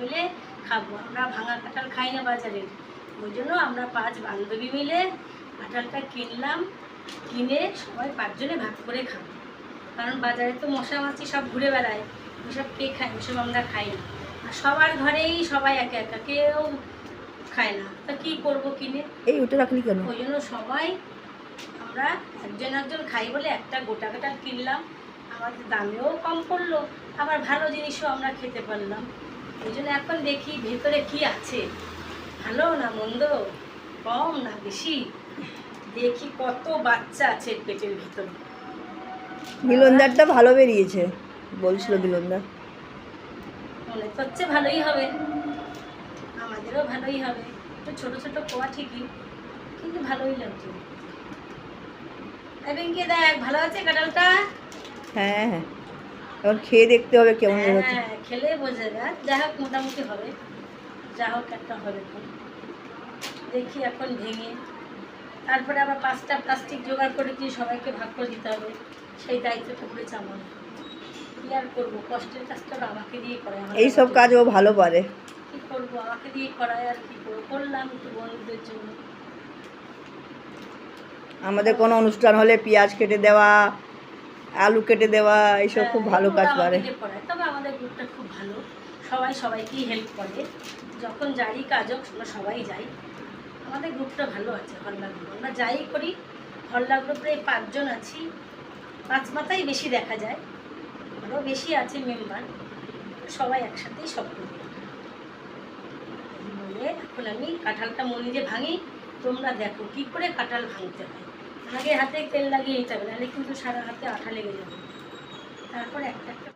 মিলে খাব। আমরা ভাঙা কাঁঠাল খাই না বাজারে। ওই জন্য আমরা পাঁচ বান্ধবী মিলে কাঁঠালটা কিনলাম কিনে সবাই পাঁচজনে ভাগ করে খাব। কারণ বাজারে তো মশা মাছি সব ঘুরে বেড়ায় ওসব কে খায়? ওসব আমরা খাই না। আর সবার ঘরেই সবাই একা একা কেউ খায় না। তা কী করব কিনে? এই ওটা রাখলি কেন? ওই জন্য সবাই আমরা একজন একজন খাই বলে একটা গোটা কাটা কিনলাম। আমাদের দামেও কম পড়ল আবার ভালো জিনিসও আমরা খেতে পারলাম। ওই জন্য এখন দেখি ভেতরে কি আছে। ভালো না মন্দ? কম না বেশি? দেখি কত বাচ্চা আছে পেটের ভিতরে। মিলনদারটা ভালো বেরিয়েছে বলছিল মিলনদার মনে তো হচ্ছে ভালোই হবে। আমাদেরও ভালোই হবে। একটু ছোট ছোট কোয়া ঠিকই কিন্তু ভালোই লাগছে। এবেঙ্কে দেখ ভালো আছে কাঁঠালটা? হ্যাঁ হ্যাঁ। এখন খেয়ে দেখতে হবে কেমন বেরোচ্ছে হ্যাঁ খেলে বোঝা যায়। যা হোক মোটামুটি হবে। যা হোক একটা হবে দেখি এখন ভেঙে। তারপরে আবার পাঁচটা প্লাস্টিক জোগাড় করে দিয়ে সবাইকে ভাগ করে দিতে হবে? সেই দায়িত্বটা পড়েছে আমার। কি আর করব? কষ্টের কাজটা আমাকে দিয়ে করায় এই সব কাজ ও ভালো পারে। কি করব? আমাকে দিয়ে করায় আর কি করব? করলাম একটু বন্ধুদের জন্য। আমাদের কোনো অনুষ্ঠান হলে পেঁয়াজ কেটে দেওয়া আলু কেটে দেওয়া এইসব খুব ভালো কাজ পারে তবে আমাদের গ্রুপটা খুব ভালো। সবাই সবাইকেই হেল্প করে। যখন যারই কাজ হোক আমরা সবাই যাই। আমাদের গ্রুপটা ভালো আছে হল্লা গ্রুপ আমরা যাই করি হল্লা গ্রুপে পাঁচজন আছি। পাঁচ মাথায় বেশি দেখা যায়। আরও বেশি আছে মেম্বার সবাই একসাথেই সব করি। বলে এখন আমি কাঁঠালটা মনে যে ভাঙি তোমরা দেখো কি করে কাঁঠাল ভাঙতে হয়। আগে হাতে তেল লাগিয়ে হবে নাহলে কিন্তু সারা হাতে আঠা লেগে যাবে। তারপর একটা একটা